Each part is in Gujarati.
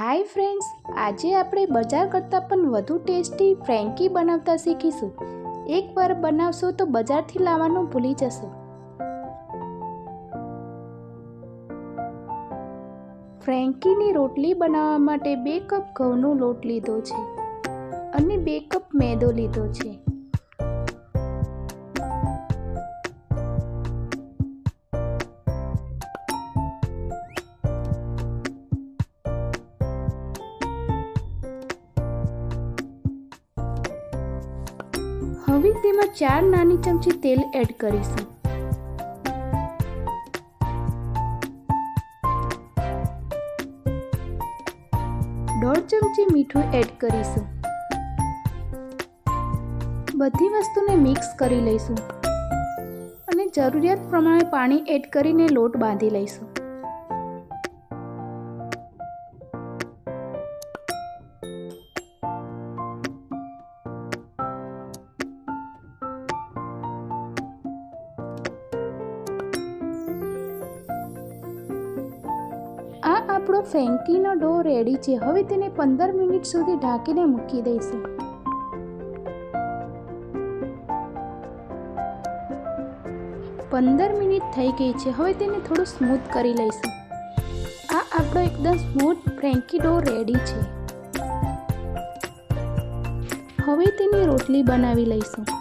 હાય ફ્રેન્ડ્સ આજે આપણે બજાર કરતાં પણ વધુ ટેસ્ટી ફ્રેન્કી બનાવતા શીખીશું. એકવાર બનાવશો તો બજારથી લાવવાનું ભૂલી જશો. ફ્રેન્કીની રોટલી બનાવવા માટે બે કપ ઘઉંનો લોટ લીધો છે અને બે કપ મેદો લીધો છે. હવે તેમાં ચાર નાની ચમચી તેલ એડ કરીશું. દોઢ ચમચી મીઠું એડ કરીશું. બધી વસ્તુને મિક્સ કરી લઈશું. અને જરૂરિયાત પ્રમાણે પાણી એડ કરીને લોટ બાંધી લઈશું. આપણો ફેન્કીનો ડો રેડી છે. હવે તેને પંદર મિનિટ સુધી ઢાંકીને મૂકી દઈશું. પંદર મિનિટ થઈ ગઈ છે. હવે તેને થોડું સ્મૂથ કરી લઈશું. આ આપણો એકદમ સ્મૂથ ફ્રેન્કી ડો રેડી છે. હવે તેની રોટલી બનાવી લઈશું.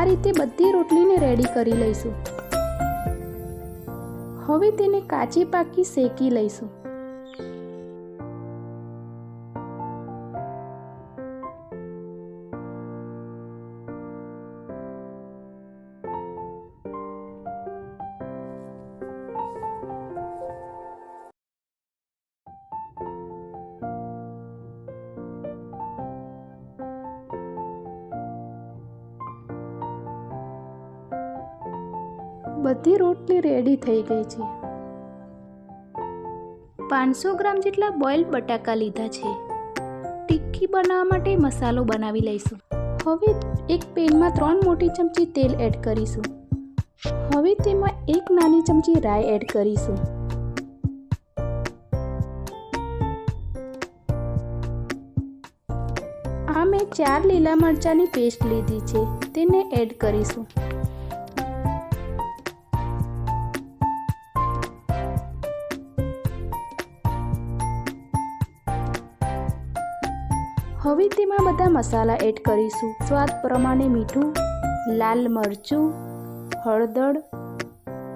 આ રીતે બધી રોટલીને રેડી કરી લઈશું. હવે તેને કાચી પાકી શેકી લઈશું. બધી રોટલી રેડી થઈ ગઈ છે. પાંચસો ગ્રામ જેટલા બોઇલ બટાકા લીધા છે. ટિક્કી બનાવવા માટે મસાલો બનાવી લઈશું. હવે એક પેનમાં ત્રણ મોટી ચમચી તેલ એડ કરીશું. હવે તેમાં એક નાની ચમચી રાઈ એડ કરીશું. આ મેં ચાર લીલા મરચાંની પેસ્ટ લીધી છે, તેને એડ કરીશું. હવે તેમાં બધા મસાલા એડ કરીશું. સ્વાદ પ્રમાણે મીઠું, લાલ મરચું, હળદર,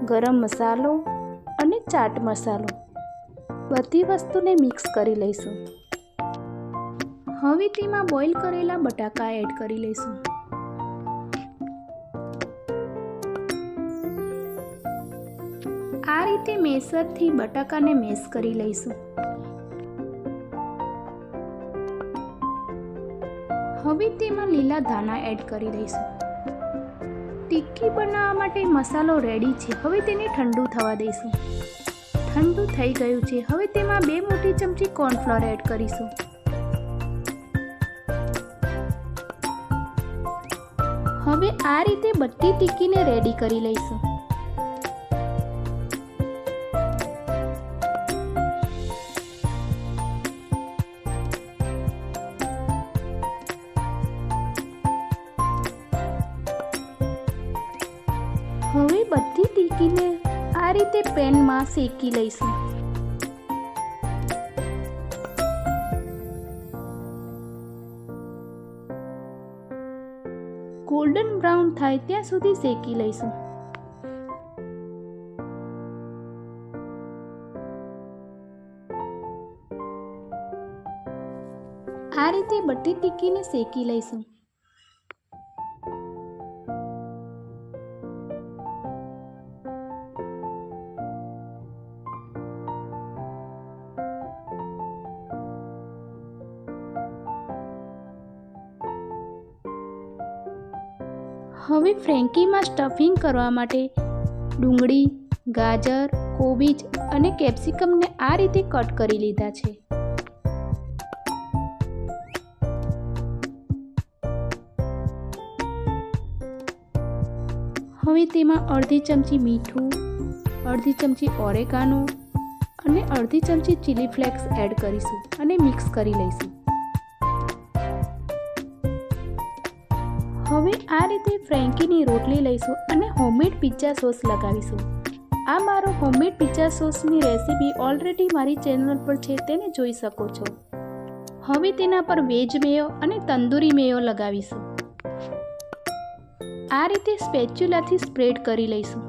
ગરમ મસાલો અને ચાટ મસાલો. બધી વસ્તુને મિક્સ કરી લઈશું. હવે તેમાં બોઇલ કરેલા બટાકા એડ કરી લઈશું. આ રીતે મેસરથી બટાકાને મેશ કરી લઈશું. હવે તેમાં લીલા ધાણા એડ કરી દઈશું. ટિક્કી બનાવવા માટે મસાલો રેડી છે. હવે તેને ઠંડુ થવા દઈશું. ઠંડુ થઈ ગયું છે. હવે તેમાં બે મોટી ચમચી કોર્નફ્લોર એડ કરીશું. હવે આ રીતે બધી ટિક્કીને રેડી કરી લઈશું. ટીકીને આ રીતે પેનમાં શેકી લઈશું. ગોલ્ડન બ્રાઉન થાય ત્યાં સુધી શેકી લઈશું. આ રીતે બધી ટીકીને શેકી લઈશું. હવે ફ્રેન્કીમાં સ્ટફિંગ કરવા માટે ડુંગળી, ગાજર, કોબીજ અને કેપ્સિકમને આ રીતે કટ કરી લીધા છે. હવે તેમાં અડધી ચમચી મીઠું, અડધી ચમચી ઓરેગાનો અને અડધી ચમચી ચીલી ફ્લેક્સ એડ કરીશું અને મિક્સ કરી લઈશું. હવે આ રીતે ફ્રેન્કીની રોટલી લઈશું અને હોમમેડ પિઝા સોસ લગાવીશું. આ મારો હોમમેડ પિઝા સોસની રેસીપી ઓલરેડી મારી ચેનલ પર છે, તેને જોઈ શકો છો. હવે તેના પર વેજ મેયો અને તંદૂરી મેયો લગાવીશું. આ રીતે સ્પેચ્યુલાથી સ્પ્રેડ કરી લઈશું.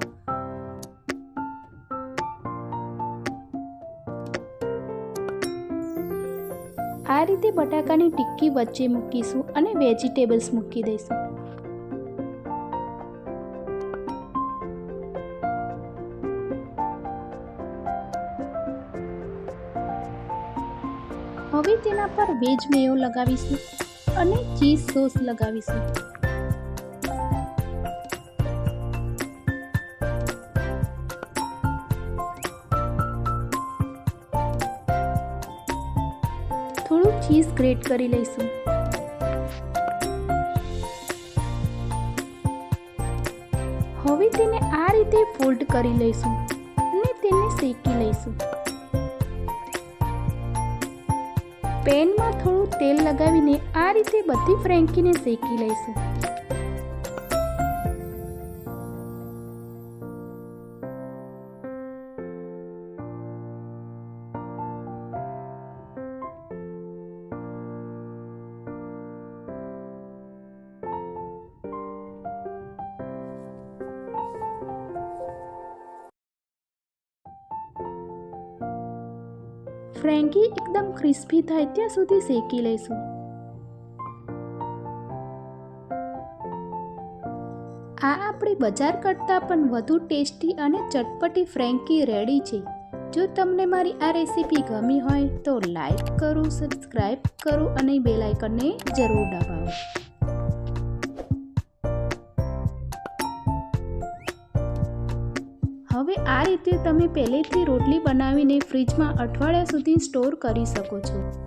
આ રીતે બટાકાની ટિક્કી વચ્ચે મૂકીશું અને વેજીટેબલ્સ મૂકી દઈશું. હવે તેના પર વેજ મેયો લગાવીશું અને ચીઝ સોસ લગાવીશું. થોડું ચીઝ ગ્રેટ કરી લઈશું. હવે તેને આ રીતે ફોલ્ડ કરી લઈશું અને તેને શેકી લઈશું. પેનમાં થોડું તેલ લગાવીને આ રીતે બધી ફ્રેન્કીને શેકી લઈશું. ફ્રેન્કી એકદમ ક્રિસ્પી થાય ત્યાં સુધી શેકી લઈશું. આ આપણી બજાર કરતાં પણ વધુ ટેસ્ટી અને ચટપટી ફ્રેન્કી રેડી છે. જો તમને મારી આ રેસીપી ગમી હોય તો લાઈક કરો સબસ્ક્રાઈબ કરો અને બેલાઇકનને જરૂર દબાવો. હવે આ રીતે તમે પહેલેથી રોટલી બનાવીને ફ્રીજમાં અઠવાડિયા સુધી સ્ટોર કરી શકો છો.